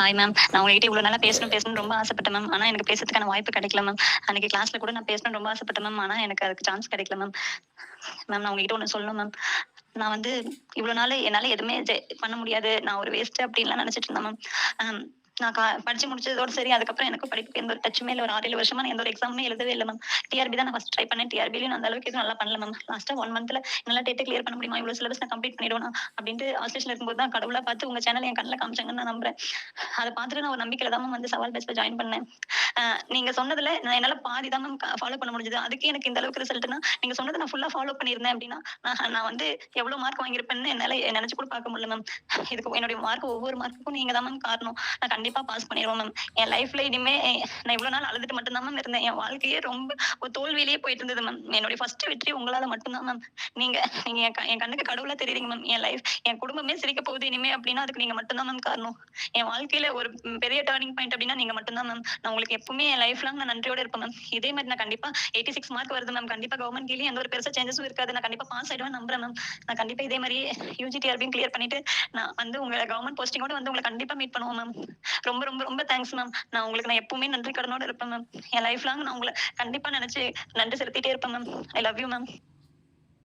Hi ma'am நான் உங்ககிட்ட இவ்வளவு நல்லா பேசணும் பேசணும் ரொம்ப ஆசைப்பட்டேன் மேம் ஆனா எனக்கு பேசுறதுக்கான வாய்ப்பு கிடைக்கல மேம் அன்னைக்கு கிளாஸ்ல கூட நான் பேசணும் ரொம்ப ஆசைப்பட்டேன் மேம் ஆனா எனக்கு அதுக்கு சான்ஸ் கிடைக்கல மேம் மேம் நான் உங்ககிட்ட ஒண்ணு சொல்லணும் மேம் நான் வந்து இவ்வளவு நாள் என்னால எதுவுமே பண்ண முடியாது. நான் ஒரு வேஸ்ட் அப்படின்லாம் நினைச்சிட்டு இருந்தேன் மேம் நான் படிச்சு முடிச்சதோட சரி அதுக்கப்புறம் எனக்கு படிப்புக்கு எந்த ஒரு டச்சுமே இல்லை. ஒரு ஆறு ஏழு வருஷமா எந்த ஒரு எக்ஸாமே எழுதவே இல்லை மேம் டிஆர்பி தான் நான் ஃபர்ஸ்ட் ட்ரை பண்ணேன். டிஆர்பிலையும் அந்த அளவுக்கு எதுவும் நல்லா பண்ணல மேம் லாஸ்ட்டா ஒன் மந்த்ல நல்லா டேட்டை கிளியர் பண்ண முடியுமா? இவ்வளவு சிலபஸ் நான் கம்ப்ளீட் பண்ணிடுவேன்? அப்படின்ட்டு ஹாஸ்டேஷன் இருக்கும்போது தான் கடவுளா பார்த்து உங்க சேனல் என் கண்ணில் காமிச்சாங்கன்னு நான் நம்புறேன். அதை பார்த்துட்டு நான் ஒரு நம்பிக்கையில தான் மேம் வந்து சவால் பேஸ்ல ஜாயின் பண்ணேன். நீங்க சொன்னதுல நான் என்னால பாதி தான் மேம் ஃபாலோ பண்ண முடிஞ்சது. அதுக்கே எனக்கு இந்த அளவுக்கு ரிசல்ட்னா நீங்க சொன்னதை நான் ஃபுல்லா ஃபாலோ பண்ணியிருந்தேன் அப்படின்னா நான் நான் வந்து எவ்வளவு மார்க் வாங்கியிருப்பேன்னு என்னால நினைச்சு கூட பார்க்க முடியல மேம் இதுக்கு என்னுடைய மார்க் ஒவ்வொரு மார்க்குக்கும் நீங்க தான் மேம் காரணம். நான் கண்டிப்பா பாஸ் பண்ணிடுவேன் மேம் என் லைஃப்ல இனிமே நான் இவ்வளவு நாள் அழுதுட்டு மட்டும்தான் மேம் இருந்தேன். என் வாழ்க்கையே ரொம்ப ஒரு தோல்வியிலேயே போயிட்டு இருந்தது மேம் என்னுடைய ஃபர்ஸ்ட் வெற்றி உங்களால மட்டும்தான் மேம் நீங்க நீங்க என் என் கண்ணுக்கு கடவுளா தெரியுறீங்க மேம் என் லைஃப் என் குடும்பமே சிரிக்க போகுது இனிமே அப்படின்னா அதுக்கு நீங்க மட்டும்தான் மேம் காரணம். என் வாழ்க்கையில ஒரு பெரிய டேர்னிங் பாயிண்ட் அப்படின்னா நீங்க மட்டும்தான் மேம் நான் உங்களுக்கு எப்பவுமே என் லைஃப் லாங் நான் நன்றியோட இருப்பேன் மேம் இதே மாதிரி நான் கண்டிப்பா எயிட்டி சிக்ஸ் மார்க் வருது மேம் கண்டிப்பா கவர்மெண்ட் கீழே எந்த ஒரு பெருசா சேஞ்சஸும் இருக்காது. நான் கண்டிப்பா பாஸ் ஆயிடுவேன் நம்புறேன் மேம் நான் கண்டிப்பா இதே மாதிரி யூஜிடிஆர்பியும் கிளியர் பண்ணிட்டு நான் வந்து உங்களை கவர்மெண்ட் போஸ்டிங்கோட வந்து உங்களை கண்டிப்பா மீட் பண்ணுவோம் மேம் ரொம்ப ரொம்ப ரொம்ப தேங்க்ஸ் மேம் நான் உங்களுக்கு நான் எப்பவுமே நன்றி கடனோட இருப்பேன் மேம் என் லைஃப் லாங் நான் உங்களை கண்டிப்பா நினைச்சு நன்றி செலுத்திட்டே இருப்பேன் ma'am I love you ma'am